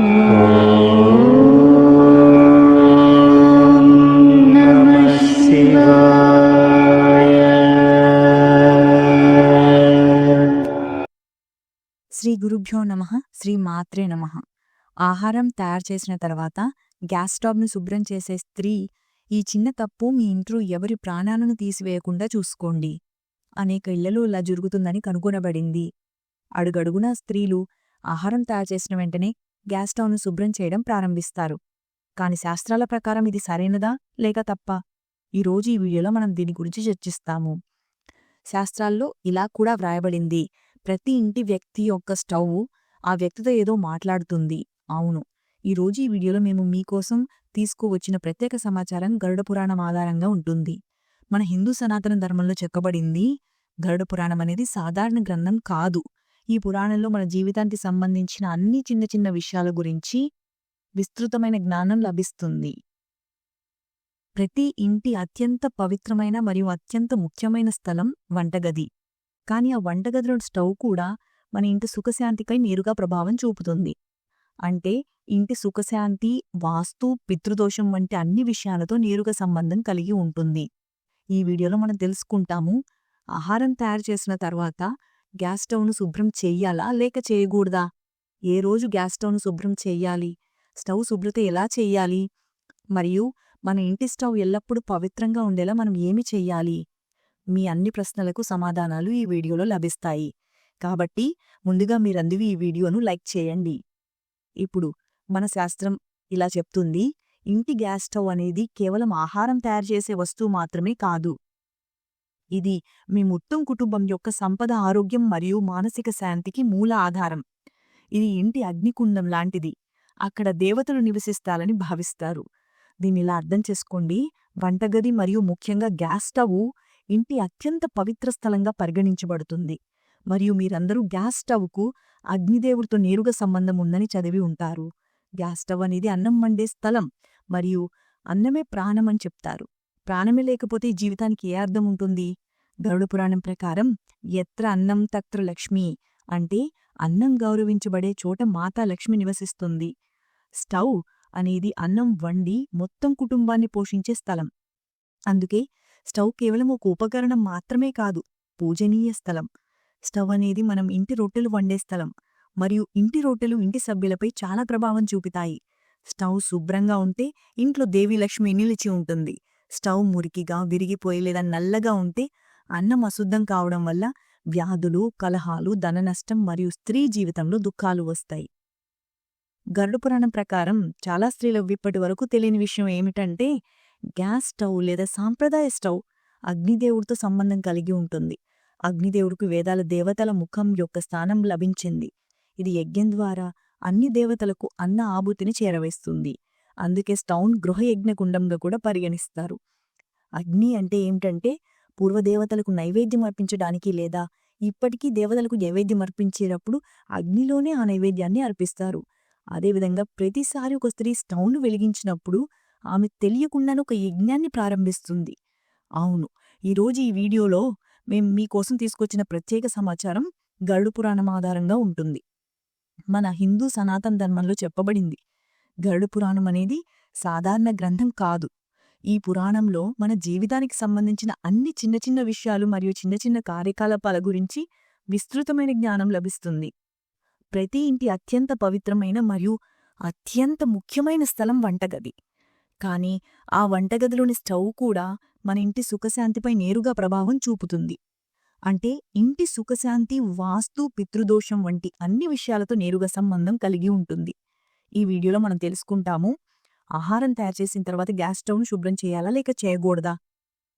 శ్రీ గురుభ్యో నమ శ్రీ మాత్రే నమ. ఆహారం తయారు చేసిన తర్వాత గ్యాస్ స్టవ్ను శుభ్రం చేసే స్త్రీ ఈ చిన్న తప్పు మీ ఇంట్లో ఎవరి ప్రాణాలను తీసివేయకుండా చూసుకోండి. అనేక ఇళ్ళలో ఇలా జరుగుతుందని కనుగొనబడింది. అడుగడుగునా స్త్రీలు ఆహారం తయారు చేసిన వెంటనే గ్యాస్ స్టవ్ను శుభ్రం చేయడం ప్రారంభిస్తారు. కాని శాస్త్రాల ప్రకారం ఇది సరైనదా? లేక తప్ప? ఈరోజు ఈ వీడియోలో మనం దీని గురించి చర్చిస్తాము. శాస్త్రాల్లో ఇలా కూడా వ్రాయబడింది. ప్రతి ఇంటి వ్యక్తి యొక్క స్టవ్ ఆ వ్యక్తితో ఏదో మాట్లాడుతుంది. అవును. ఈరోజు ఈ వీడియోలో మేము మీకోసం తీసుకువచ్చిన ప్రత్యేక సమాచారం గరుడ పురాణం ఆధారంగా ఉంటుంది. మన హిందూ సనాతన ధర్మంలో చెక్కబడింది గరుడ పురాణం అనేది సాధారణ గ్రంథం కాదు. ఈ పురాణంలో మన జీవితానికి సంబంధించిన అన్ని చిన్న చిన్న విషయాల గురించి విస్తృతమైన జ్ఞానం లభిస్తుంది. ప్రతి ఇంటి అత్యంత పవిత్రమైన మరియు అత్యంత ముఖ్యమైన స్థలం వంటగది. కాని ఆ వంటగదిలో స్టవ్ కూడా మన ఇంటి సుఖశాంతిపై నేరుగా ప్రభావం చూపుతుంది. అంటే ఇంటి సుఖశాంతి వాస్తు పితృదోషం వంటి అన్ని విషయాలతో నేరుగా సంబంధం కలిగి ఉంటుంది. ఈ వీడియోలో మనం తెలుసుకుంటాము ఆహారం తయారు చేసిన తర్వాత గ్యాస్ స్టవ్ను శుభ్రం చెయ్యాలా లేక చేయకూడదా? ఏ రోజు గ్యాస్ స్టవ్ను శుభ్రం చెయ్యాలి స్టవ్ శుభ్రత ఎలా చెయ్యాలి మరియు మన ఇంటి స్టవ్ ఎల్లప్పుడూ పవిత్రంగా ఉండేలా మనం ఏమి చెయ్యాలి మీ అన్ని ప్రశ్నలకు సమాధానాలు ఈ వీడియోలో లభిస్తాయి. కాబట్టి ముందుగా మీరందరూ ఈ వీడియోను లైక్ చేయండి. ఇప్పుడు మన శాస్త్రం ఇలా చెప్తుంది. ఇంటి గ్యాస్ స్టవ్ అనేది కేవలం ఆహారం తయారు చేసే వస్తువు మాత్రమే కాదు. ఇది మీ మొత్తం కుటుంబం యొక్క సంపద ఆరోగ్యం మరియు మానసిక శాంతికి మూల ఆధారం. ఇది ఇంటి అగ్నికుండం లాంటిది. అక్కడ దేవతలు నివసిస్తాలని భావిస్తారు. దీనిలా అర్థం చేసుకోండి. వంటగది మరియు ముఖ్యంగా గ్యాస్ స్టవ్ ఇంటి అత్యంత పవిత్ర స్థలంగా పరిగణించబడుతుంది. మరియు మీరందరూ గ్యాస్ స్టవ్కు అగ్నిదేవుడితో నేరుగా సంబంధం ఉందని చదివి ఉంటారు. గ్యాస్ స్టవ్ అనేది అన్నం వండే స్థలం మరియు అన్నమే ప్రాణమని చెప్తారు. ప్రాణమే లేకపోతే ఈ జీవితానికి ఏ అర్థం ఉంటుంది? గరుడ పురాణం ప్రకారం ఎత్ర అన్నం తత్ర లక్ష్మి అంటే అన్నం గౌరవించబడే చోట మాతా లక్ష్మి నివసిస్తుంది. స్టవ్ అనేది అన్నం వండి మొత్తం కుటుంబాన్ని పోషించే స్థలం. అందుకే స్టవ్ కేవలం ఒక ఉపకరణం మాత్రమే కాదు పూజనీయ స్థలం. స్టవ్ అనేది మనం ఇంటి రొట్టెలు వండే స్థలం మరియు ఇంటి రొట్టెలు ఇంటి సభ్యులపై చాలా ప్రభావం చూపుతాయి. స్టవ్ శుభ్రంగా ఉంటే ఇంట్లో దేవి లక్ష్మి నిలిచి ఉంటుంది. స్టవ్ మురికిగా విరిగిపోయి లేదా నల్లగా ఉంటే అన్నం అశుద్ధం కావడం వల్ల వ్యాధులు కలహాలు ధననష్టం మరియు స్త్రీ జీవితంలో దుఃఖాలు వస్తాయి. గరుడ పురాణం ప్రకారం చాలా స్త్రీలు ఇప్పటి వరకు తెలియని విషయం ఏమిటంటే గ్యాస్ స్టవ్ లేదా సాంప్రదాయ స్టవ్ అగ్నిదేవుడితో సంబంధం కలిగి ఉంటుంది. అగ్నిదేవుడికి వేదాల దేవతల ముఖం యొక్క స్థానం లభించింది. ఇది యజ్ఞం ద్వారా అన్ని దేవతలకు అన్న ఆభూతిని చేరవేస్తుంది. అందుకే స్టౌన్ గృహయజ్ఞకుండంగా కూడా పరిగణిస్తారు. అగ్ని అంటే ఏమిటంటే పూర్వదేవతలకు నైవేద్యం అర్పించడానికి లేదా ఇప్పటికీ దేవతలకు నైవేద్యం అర్పించేటప్పుడు అగ్నిలోనే ఆ నైవేద్యాన్ని అర్పిస్తారు. అదేవిధంగా ప్రతిసారి ఒక స్త్రీ స్టౌన్ను వెలిగించినప్పుడు ఆమె తెలియకుండానే ఒక యజ్ఞాన్ని ప్రారంభిస్తుంది. అవును ఈరోజు ఈ వీడియోలో మేం మీకోసం తీసుకొచ్చిన ప్రత్యేక సమాచారం గరుడు పురాణం ఆధారంగా ఉంటుంది. మన హిందూ సనాతన ధర్మంలో చెప్పబడింది. గరుడు పురాణం అనేది సాధారణ గ్రంథం కాదు. ఈ పురాణంలో మన జీవితానికి సంబంధించిన అన్ని చిన్న చిన్న విషయాలు మరియు చిన్న చిన్న కార్యకలాపాల గురించి విస్తృతమైన జ్ఞానం లభిస్తుంది. ప్రతి ఇంటి అత్యంత పవిత్రమైన మరియు అత్యంత ముఖ్యమైన స్థలం వంటగది. కానీ ఆ వంటగదిలోని స్టవ్ కూడా మన ఇంటి సుఖశాంతిపై నేరుగా ప్రభావం చూపుతుంది. అంటే ఇంటి సుఖశాంతి వాస్తు పితృదోషం వంటి అన్ని విషయాలతో నేరుగా సంబంధం కలిగి ఉంటుంది. ఈ వీడియోలో మనం తెలుసుకుంటాము ఆహారం తయారు చేసిన తర్వాత గ్యాస్ స్టవ్ను శుభ్రం చేయాలా లేక చేయకూడదా?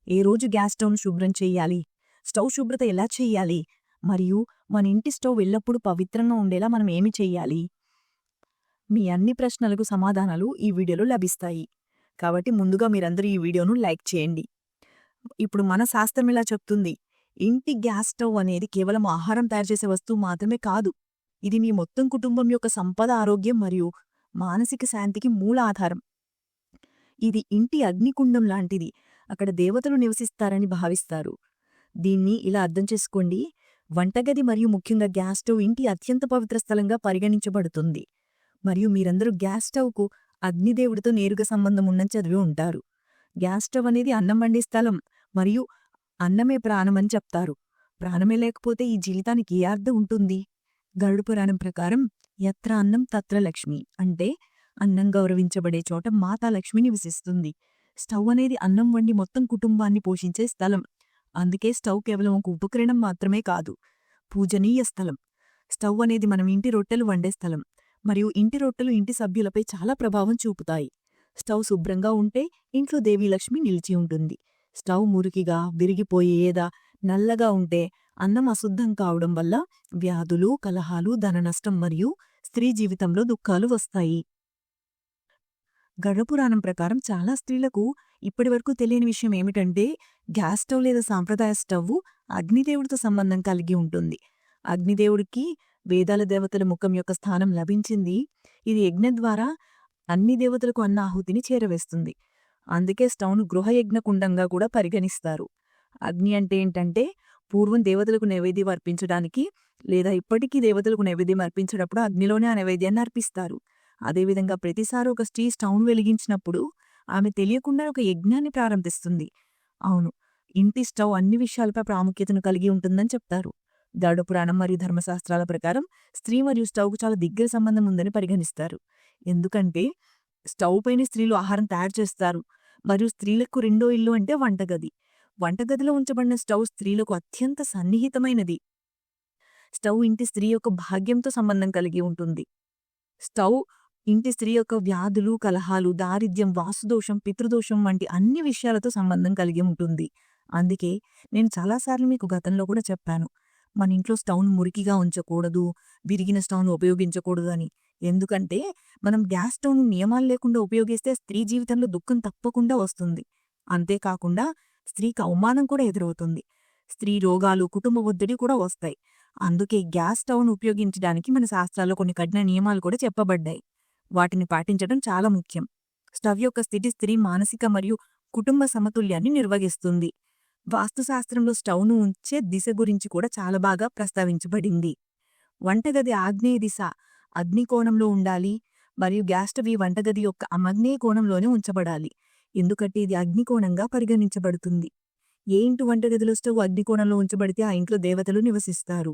ఏ రోజు గ్యాస్ స్టవ్ను శుభ్రం చేయాలి? స్టవ్ శుభ్రత ఎలా చెయ్యాలి మరియు మన ఇంటి స్టవ్ ఎల్లప్పుడూ పవిత్రంగా ఉండేలా మనం ఏమి చెయ్యాలి మీ అన్ని ప్రశ్నలకు సమాధానాలు ఈ వీడియోలో లభిస్తాయి. కాబట్టి ముందుగా మీరందరూ ఈ వీడియోను లైక్ చేయండి. ఇప్పుడు మన శాస్త్రం ఇలా చెప్తుంది. ఇంటి గ్యాస్ స్టవ్ అనేది కేవలం ఆహారం తయారు చేసే వస్తువు మాత్రమే కాదు. ఇది మీ మొత్తం కుటుంబం యొక్క సంపద ఆరోగ్యం మరియు మానసిక శాంతికి మూల ఆధారం. ఇది ఇంటి అగ్నికుండం లాంటిది. అక్కడ దేవతలు నివసిస్తారని భావిస్తారు. దీన్ని ఇలా అర్థం చేసుకోండి. వంటగది మరియు ముఖ్యంగా గ్యాస్ స్టవ్ ఇంటి అత్యంత పవిత్ర స్థలంగా పరిగణించబడుతుంది. మరియు మీరందరూ గ్యాస్ స్టవ్కు అగ్నిదేవుడితో నేరుగా సంబంధం ఉందని చదివి ఉంటారు. గ్యాస్ స్టవ్ అనేది అన్నం వండే స్థలం మరియు అన్నమే ప్రాణమని చెప్తారు. ప్రాణమే లేకపోతే ఈ జీవితానికి ఏ అర్థం ఉంటుంది? గరుడు పురాణం ప్రకారం ఎత్ర అన్నం తత్ర లక్ష్మి. అంటే అన్నం గౌరవించబడే చోట మాతా లక్ష్మి నివసిస్తుంది స్టవ్ అనేది అన్నం వండి మొత్తం కుటుంబాన్ని పోషించే స్థలం. అందుకే స్టవ్ కేవలం ఒక ఉపకరణం మాత్రమే కాదు పూజనీయ స్థలం. స్టవ్ అనేది మనం ఇంటి రొట్టెలు వండే స్థలం. మరియు ఇంటి రొట్టెలు ఇంటి సభ్యులపై చాలా ప్రభావం చూపుతాయి. స్టవ్ శుభ్రంగా ఉంటే ఇంట్లో దేవీలక్ష్మి నిలిచి ఉంటుంది. స్టవ్ మురికిగా విరిగిపోయేదా నల్లగా ఉంటే అన్నం అశుద్ధం కావడం వల్ల వ్యాధులు కలహాలు ధననష్టం మరియు స్త్రీ జీవితంలో దుఃఖాలు వస్తాయి. గర్భపురాణం ప్రకారం చాలా స్త్రీలకు ఇప్పటివరకు తెలియని విషయం ఏమిటంటే గ్యాస్ స్టవ్ లేదా సాంప్రదాయ స్టవ్ అగ్నిదేవుడితో సంబంధం కలిగి ఉంటుంది. అగ్నిదేవుడికి వేదాల దేవతల ముఖం యొక్క స్థానం లభించింది. ఇది యజ్ఞ ద్వారా అన్ని దేవతలకు అన్న ఆహుతిని చేరవేస్తుంది. అందుకే స్టవ్ను గృహయజ్ఞ కుండంగా కూడా పరిగణిస్తారు. అగ్ని అంటే ఏంటంటే పూర్వం దేవతలకు నైవేద్యం అర్పించడానికి లేదా ఇప్పటికీ దేవతలకు నైవేద్యం అర్పించేటప్పుడు అగ్నిలోనే ఆ నైవేద్యాన్ని అర్పిస్తారు. అదేవిధంగా ప్రతిసారి ఒక స్త్రీ స్టౌన్ వెలిగించినప్పుడు ఆమె తెలియకుండా ఒక యజ్ఞాన్ని ప్రారంభిస్తుంది. అవును ఇంటి స్టవ్ అన్ని విషయాలపై ప్రాముఖ్యతను కలిగి ఉంటుందని చెప్తారు. గరుడ పురాణం మరియు ధర్మశాస్త్రాల ప్రకారం స్త్రీ మరియు స్టవ్కు చాలా దగ్గర సంబంధం ఉందని పరిగణిస్తారు. ఎందుకంటే స్టవ్ పైన స్త్రీలు ఆహారం తయారు చేస్తారు. మరియు స్త్రీలకు రెండో ఇల్లు అంటే వంటగది. వంటగదిలో ఉంచబడిన స్టవ్ స్త్రీలకు అత్యంత సన్నిహితమైనది. స్టవ్ ఇంటి స్త్రీ యొక్క భాగ్యంతో సంబంధం కలిగి ఉంటుంది. స్టవ్ ఇంటి స్త్రీ యొక్క వ్యాధులు కలహాలు దారిద్ర్యం వాసుదోషం పితృదోషం వంటి అన్ని విషయాలతో సంబంధం కలిగి ఉంటుంది. అందుకే నేను చాలాసార్లు మీకు గతంలో కూడా చెప్పాను. మన ఇంట్లో స్టవ్ను మురికిగా ఉంచకూడదు విరిగిన స్టవ్ను ఉపయోగించకూడదు అని. ఎందుకంటే మనం గ్యాస్ స్టవ్ను నియమాలు లేకుండా ఉపయోగిస్తే స్త్రీ జీవితంలో దుఃఖం తప్పకుండా వస్తుంది. అంతేకాకుండా స్త్రీకి అవమానం కూడా ఎదురవుతుంది. స్త్రీ రోగాలు కుటుంబ ఒత్తిడి కూడా వస్తాయి. అందుకే గ్యాస్ స్టవ్ను ఉపయోగించడానికి మన శాస్త్రాల్లో కొన్ని కఠిన నియమాలు కూడా చెప్పబడ్డాయి. వాటిని పాటించడం చాలా ముఖ్యం. స్టవ్ యొక్క స్థితి స్త్రీ మానసిక మరియు కుటుంబ సమతుల్యాన్ని నిర్వహిస్తుంది. వాస్తుశాస్త్రంలో స్టవ్ను ఉంచే దిశ గురించి కూడా చాలా బాగా ప్రస్తావించబడింది. వంటగది ఆగ్నేయ దిశ అగ్నికోణంలో ఉండాలి మరియు గ్యాస్ స్టవ్ ఈ వంటగది యొక్క అమగ్నేయ కోణంలోనే ఉంచబడాలి. ఎందుకంటే ఇది అగ్నికోణంగా పరిగణించబడుతుంది. ఏ ఇంటి వంటగదిలో స్టవ్ అగ్నికోణంలో ఉంచబడితే ఆ ఇంట్లో దేవతలు నివసిస్తారు.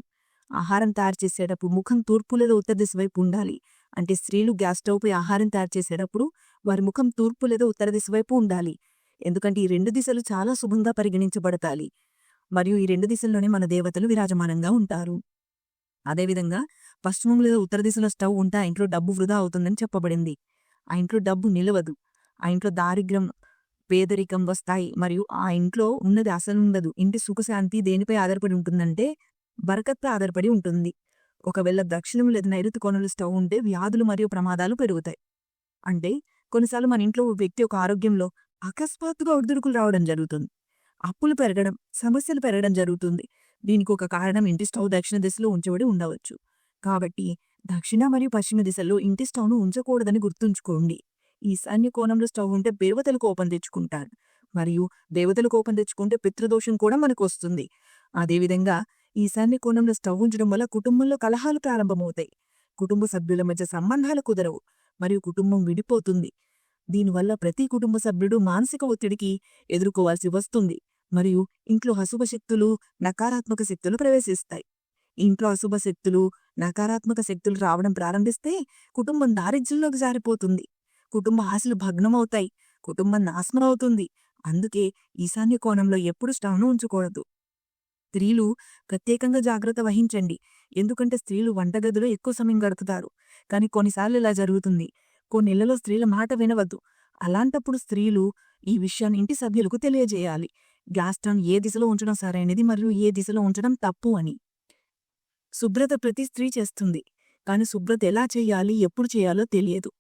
ఆహారం తయారు చేసేటప్పుడు ముఖం తూర్పు లేదా ఉత్తర దిశ వైపు ఉండాలి. అంటే స్త్రీలు గ్యాస్ స్టవ్పై ఆహారం తయారు చేసేటప్పుడు వారి ముఖం తూర్పు లేదా ఉత్తర దిశ వైపు ఉండాలి. ఎందుకంటే ఈ రెండు దిశలు చాలా శుభంగా పరిగణించబడతాయి మరియు ఈ రెండు దిశల్లోనే మన దేవతలు విరాజమానంగా ఉంటారు. అదేవిధంగా పశ్చిమం లేదా ఉత్తర దిశలో స్టవ్ ఉంటే ఆ ఇంట్లో డబ్బు వృధా అవుతుందని చెప్పబడింది. ఆ ఇంట్లో డబ్బు నిలవదు. ఆ ఇంట్లో దారిద్ర్యం పేదరికం వస్తాయి. మరియు ఆ ఇంట్లో ఉన్నది అసలు ఉండదు. ఇంటి సుఖశాంతి దేనిపై ఆధారపడి ఉంటుందంటే బరకత్పై ఆధారపడి ఉంటుంది. ఒకవేళ దక్షిణం లేదా నైరుతి కొనలు స్టవ్ ఉంటే వ్యాధులు మరియు ప్రమాదాలు పెరుగుతాయి. అంటే కొన్నిసార్లు మన ఇంట్లో ఓ వ్యక్తి యొక్క ఆరోగ్యంలో అకస్మాత్తుగా ఒడిదుడుకులు రావడం జరుగుతుంది. అప్పులు పెరగడం సమస్యలు పెరగడం జరుగుతుంది. దీనికి ఒక కారణం ఇంటి స్టవ్ దక్షిణ దిశలో ఉంచబడి ఉండవచ్చు. కాబట్టి దక్షిణ మరియు పశ్చిమ దిశలో ఇంటి స్టవ్ను ఉంచకూడదని గుర్తుంచుకోండి. ఈశాన్య కోణంలో స్టవ్ ఉంటే దేవతలు కోపం తెచ్చుకుంటారు. మరియు దేవతలు కోపం తెచ్చుకుంటే పితృదోషం కూడా మనకు వస్తుంది అదేవిధంగా ఈశాన్య కోణంలో స్టవ్ ఉంచడం వల్ల కుటుంబంలో కలహాలు ప్రారంభమవుతాయి. కుటుంబ సభ్యుల మధ్య సంబంధాలు కుదరవు. మరియు కుటుంబం విడిపోతుంది. దీనివల్ల ప్రతి కుటుంబ సభ్యుడు మానసిక ఒత్తిడికి ఎదుర్కోవాల్సి వస్తుంది. మరియు ఇంట్లో అశుభ శక్తులు నకారాత్మక శక్తులు ప్రవేశిస్తాయి. ఇంట్లో అశుభ శక్తులు నకారాత్మక శక్తులు రావడం ప్రారంభిస్తే కుటుంబం దారిద్ర్యంలోకి జారిపోతుంది. కుటుంబ ఆశలు భగ్నమవుతాయి. కుటుంబం నాశనం అవుతుంది. అందుకే ఈశాన్య కోణంలో ఎప్పుడు స్టవ్ను ఉంచకూడదు. స్త్రీలు ప్రత్యేకంగా జాగ్రత్త వహించండి. ఎందుకంటే స్త్రీలు వంటగదిలో ఎక్కువ సమయం గడుపుతారు. కానీ కొన్నిసార్లు ఇలా జరుగుతుంది. కొన్నిళ్ళలో స్త్రీల మాట వినవద్దు. అలాంటప్పుడు స్త్రీలు ఈ విషయాన్ని ఇంటి సభ్యులకు తెలియజేయాలి. గ్యాస్ స్టవ్ ఏ దిశలో ఉంచడం సరైనది మరియు ఏ దిశలో ఉంచడం తప్పు అని. శుభ్రత ప్రతి స్త్రీ చేస్తుంది. కానీ శుభ్రత ఎలా చేయాలి ఎప్పుడు చేయాలో తెలియదు.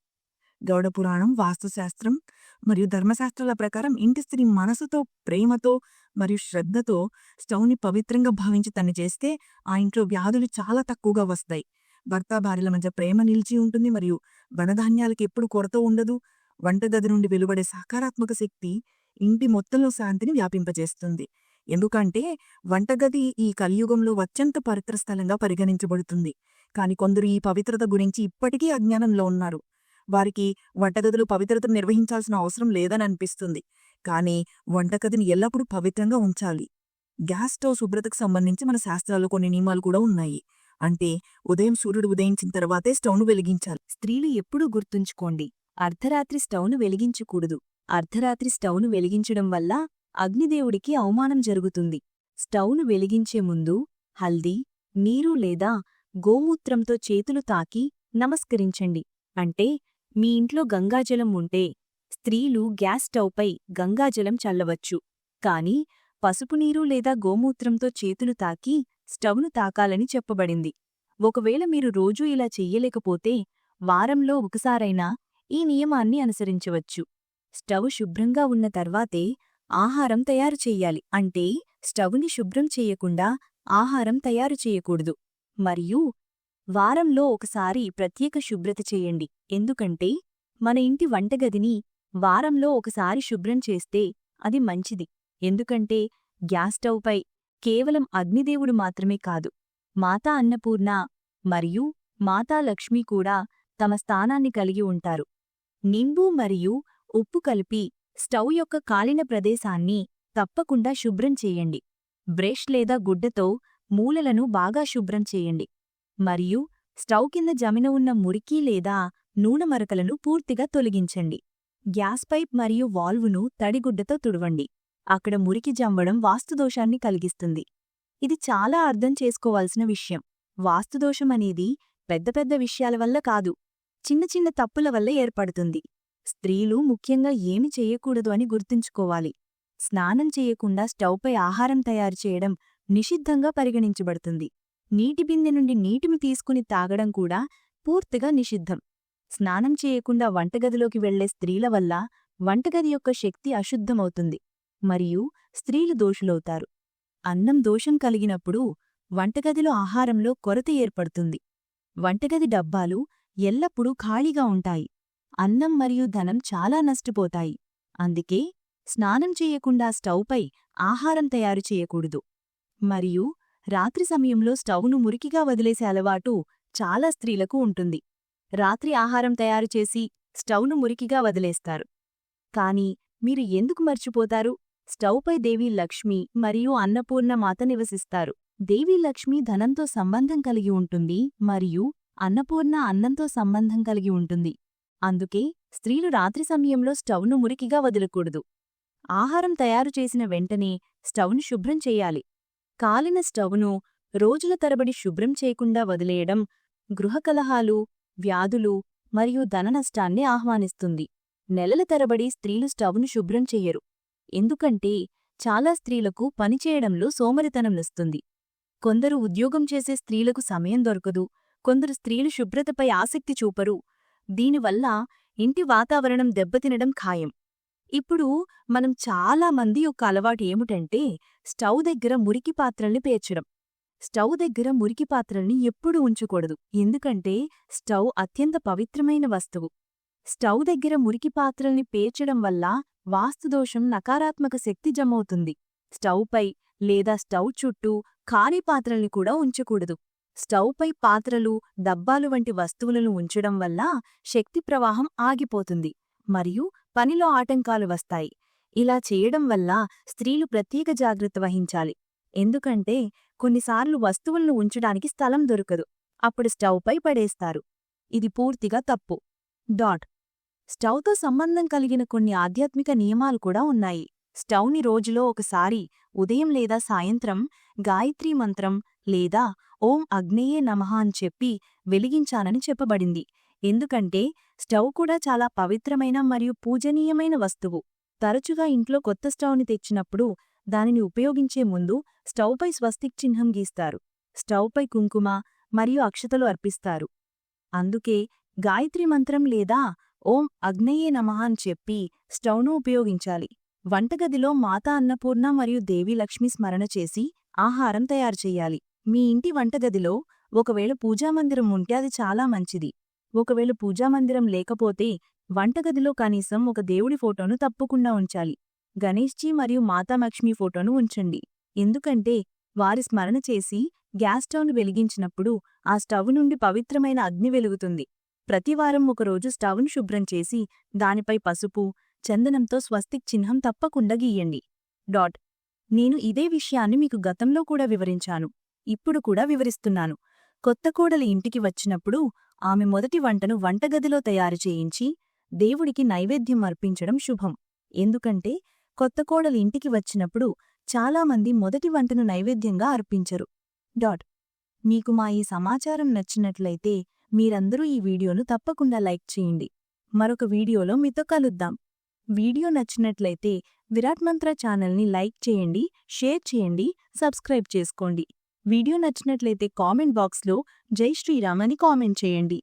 గౌడ పురాణం వాస్తుశాస్త్రం మరియు ధర్మశాస్త్రాల ప్రకారం ఇంటి స్త్రీ మనసుతో ప్రేమతో మరియు శ్రద్ధతో స్టవ్ని పవిత్రంగా భావించి తను చేస్తే ఆ ఇంట్లో వ్యాధులు చాలా తక్కువగా వస్తాయి. భర్త భార్యల మధ్య ప్రేమ నిలిచి ఉంటుంది మరియు వనధాన్యాలకు ఎప్పుడు కొరత ఉండదు. వంటగది నుండి వెలువడే సకారాత్మక శక్తి ఇంటి మొత్తంలో శాంతిని వ్యాపింపజేస్తుంది. ఎందుకంటే వంటగది ఈ కలియుగంలో అత్యంత పవిత్ర స్థలంగా పరిగణించబడుతుంది. కాని కొందరు ఈ పవిత్రత గురించి ఇప్పటికీ అజ్ఞానంలో ఉన్నారు. వారికి వంటగదులు పవిత్రతను నిర్వహించాల్సిన అవసరం లేదని అనిపిస్తుంది కానీ వంటగదిని ఎల్లప్పుడూ పవిత్రంగా ఉంచాలి. గ్యాస్ స్టవ్ శుభ్రతకు సంబంధించి మన శాస్త్రాల్లో కొన్ని నియమాలు కూడా ఉన్నాయి. అంటే ఉదయం సూర్యుడు ఉదయించిన తర్వాతే స్టవ్ను వెలిగించాలి. స్త్రీలు ఎప్పుడూ గుర్తుంచుకోండి. అర్ధరాత్రి స్టవ్ను వెలిగించకూడదు. అర్ధరాత్రి స్టవ్ను వెలిగించడం వల్ల అగ్నిదేవుడికి అవమానం జరుగుతుంది. స్టవ్ను వెలిగించే ముందు హల్దీ నీరు లేదా గోమూత్రంతో చేతులు తాకి నమస్కరించండి. అంటే మీ ఇంట్లో గంగాజలం ఉంటే స్త్రీలు గ్యాస్ స్టవ్పై గంగాజలం చల్లవచ్చు. కాని పసుపునీరు లేదా గోమూత్రంతో చేతులు తాకి స్టవ్ను తాకాలని చెప్పబడింది. ఒకవేళ మీరు రోజూ ఇలా చెయ్యలేకపోతే వారంలో ఒకసారైనా ఈ నియమాన్ని అనుసరించవచ్చు. స్టవ్ శుభ్రంగా ఉన్న తర్వాతే ఆహారం తయారు చెయ్యాలి. అంటే స్టవ్ని శుభ్రం చేయకుండా ఆహారం తయారు చేయకూడదు. మరియు వారంలో ఒకసారి ప్రత్యేక శుభ్రత చేయండి. ఎందుకంటే మన ఇంటి వంటగదిని వారంలో ఒకసారి శుభ్రం చేస్తే అది మంచిది. ఎందుకంటే గ్యాస్ స్టవ్పై కేవలం అగ్నిదేవుడు మాత్రమే కాదు మాతా అన్నపూర్ణ మరియు మాతా లక్ష్మి కూడా తమ స్థానాన్ని కలిగి ఉంటారు. నింబు మరియు ఉప్పు కలిపి స్టవ్ యొక్క కాలిన ప్రదేశాన్ని తప్పకుండా శుభ్రం చేయండి. బ్రష్ లేదా గుడ్డతో మూలలను బాగా శుభ్రం చేయండి. మరియు స్టవ్ కింద జమిన ఉన్న మురికి లేదా నూనె మరకలను పూర్తిగా తొలగించండి. గ్యాస్ పైప్ మరియు వాల్వును తడిగుడ్డతో తుడవండి. అక్కడ మురికి జమ్మడం వాస్తుదోషాన్ని కలిగిస్తుంది. ఇది చాలా అర్థం చేసుకోవాల్సిన విషయం. వాస్తుదోషం అనేది పెద్ద పెద్ద విషయాల వల్ల కాదు. చిన్న చిన్న తప్పుల వల్ల ఏర్పడుతుంది. స్త్రీలు ముఖ్యంగా ఏమి చేయకూడదు అని గుర్తుంచుకోవాలి. స్నానం చేయకుండా స్టవ్పై ఆహారం తయారు చేయడం నిషిద్ధంగా పరిగణించబడుతుంది. నీటి బిందె నుండి నీటిని తీసుకుని తాగడం కూడా పూర్తిగా నిషిద్ధం. స్నానం చేయకుండా వంటగదిలోకి వెళ్ళే స్త్రీల వల్ల వంటగది యొక్క శక్తి అశుద్ధమవుతుంది. మరియు స్త్రీలు దోషులవుతారు. అన్నం దోషం కలిగినప్పుడు వంటగదిలో ఆహారంలో కొరత ఏర్పడుతుంది. వంటగది డబ్బాలు ఎల్లప్పుడూ ఖాళీగా ఉంటాయి. అన్నం మరియు ధనం చాలా నష్టపోతాయి. అందుకే స్నానం చేయకుండా స్టవ్పై ఆహారం తయారు చేయకూడదు. మరియు రాత్రి సమయంలో స్టవ్ను మురికిగా వదిలేసే అలవాటు చాలా స్త్రీలకు ఉంటుంది. రాత్రి ఆహారం తయారు చేసి స్టవ్ను మురికిగా వదిలేస్తారు. కాని మీరు ఎందుకు మర్చిపోతారు? స్టవ్పై దేవీ లక్ష్మి మరియు అన్నపూర్ణ మాత నివసిస్తారు. దేవీ లక్ష్మి ధనంతో సంబంధం కలిగి ఉంటుంది మరియు అన్నపూర్ణ అన్నంతో సంబంధం కలిగి ఉంటుంది. అందుకే స్త్రీలు రాత్రి సమయంలో స్టవ్ను మురికిగా వదలకూడదు. ఆహారం తయారు చేసిన వెంటనే స్టవ్ను శుభ్రం చేయాలి. కాలిన స్టవ్ను రోజుల తరబడి శుభ్రం చేయకుండా వదిలేయడం గృహకలహాలు వ్యాధులు మరియు ధననష్టాన్ని ఆహ్వానిస్తుంది. నెలల తరబడి స్త్రీలు స్టవ్ను శుభ్రం చెయ్యరు. ఎందుకంటే చాలా స్త్రీలకు పనిచేయడంలో సోమరితనం నొస్తుంది. కొందరు ఉద్యోగం చేసే స్త్రీలకు సమయం దొరకదు. కొందరు స్త్రీలు శుభ్రతపై ఆసక్తి చూపరు. దీనివల్ల ఇంటి వాతావరణం దెబ్బతినడం ఖాయం. ఇప్పుడు మనం చాలా మంది యొక్క అలవాటు ఏమిటంటే స్టవ్ దగ్గర మురికి పాత్రల్ని పేర్చడం. స్టవ్ దగ్గర మురికి పాత్రల్ని ఎప్పుడూ ఉంచకూడదు. ఎందుకంటే స్టవ్ అత్యంత పవిత్రమైన వస్తువు. స్టవ్ దగ్గర మురికి పాత్రల్ని పేర్చడం వల్ల వాస్తుదోషం నకారాత్మక శక్తి జమవుతుంది. స్టవ్పై లేదా స్టవ్ చుట్టూ ఖాళీ పాత్రల్ని కూడా ఉంచకూడదు. స్టవ్పై పాత్రలు డబ్బాలు వంటి వస్తువులను ఉంచడం వల్ల శక్తి ప్రవాహం ఆగిపోతుంది. మరియు పనిలో ఆటంకాలు వస్తాయి. ఇలా చేయడం వల్ల స్త్రీలు ప్రత్యేక జాగ్రత్త వహించాలి. ఎందుకంటే కొన్నిసార్లు వస్తువులను ఉంచడానికి స్థలం దొరకదు. అప్పుడు స్టవ్పై పడేస్తారు. ఇది పూర్తిగా తప్పు. డాట్. స్టవ్తో సంబంధం కలిగిన కొన్ని ఆధ్యాత్మిక నియమాలు కూడా ఉన్నాయి. స్టవ్ని రోజులో ఒకసారి ఉదయం లేదా సాయంత్రం గాయత్రీ మంత్రం లేదా ఓం అగ్నేయే నమః అని చెప్పి వెలిగించాలని చెప్పబడింది. ఎందుకంటే స్టవ్ కూడా చాలా పవిత్రమైన మరియు పూజనీయమైన వస్తువు. తరచుగా ఇంట్లో కొత్త స్టవ్ని తెచ్చినప్పుడు దానిని ఉపయోగించే ముందు స్టవ్పై స్వస్తిక్ చిహ్నం గీస్తారు. స్టవ్పై కుంకుమ మరియు అక్షతలు అర్పిస్తారు. అందుకే గాయత్రి మంత్రం లేదా ఓం అగ్నేయే నమః అని చెప్పి స్టవ్ను ఉపయోగించాలి. వంటగదిలో మాత అన్నపూర్ణ మరియు దేవి లక్ష్మి స్మరణ చేసి ఆహారం తయారు చెయ్యాలి మీ ఇంటి వంటగదిలో ఒకవేళ పూజామందిరం ఉంటే అది చాలా మంచిది. ఒకవేళ పూజామందిరం లేకపోతే వంటగదిలో కనీసం ఒక దేవుడి ఫోటోను తప్పకుండా ఉంచాలి. గణేష్జీ మరియు మాతాలక్ష్మి ఫోటోను ఉంచండి. ఎందుకంటే వారి స్మరణ చేసి గ్యాస్ స్టవ్ను వెలిగించినప్పుడు ఆ స్టవ్ నుండి పవిత్రమైన అగ్ని వెలుగుతుంది. ప్రతివారం ఒకరోజు స్టవ్ను శుభ్రం చేసి దానిపై పసుపు చందనంతో స్వస్తిక్ చిహ్నం తప్పకుండా గీయండి. డాట్. నేను ఇదే విషయాన్ని మీకు గతంలో కూడా వివరించాను. ఇప్పుడు కూడా వివరిస్తున్నాను. కొత్త కోడలి ఇంటికి వచ్చినప్పుడు ఆమె మొదటి వంటను వంటగదిలో తయారు చేయించి దేవుడికి నైవేద్యం అర్పించడం శుభం. ఎందుకంటే కొత్త కోడలు ఇంటికి వచ్చినప్పుడు చాలామంది మొదటి వంటను నైవేద్యంగా అర్పించరు. డాట్. మీకు మా ఈ సమాచారం నచ్చినట్లయితే మీరందరూ ఈ వీడియోను తప్పకుండా లైక్ చేయండి. మరొక వీడియోలో మీతో కలుద్దాం. వీడియో నచ్చినట్లయితే విరాట్ మంత్ర ఛానల్ని లైక్ చేయండి షేర్ చేయండి సబ్స్క్రైబ్ చేసుకోండి. వీడియో నచ్చినట్లయితే కామెంట్ బాక్స్లో జై శ్రీరామ్ అని కామెంట్ చేయండి.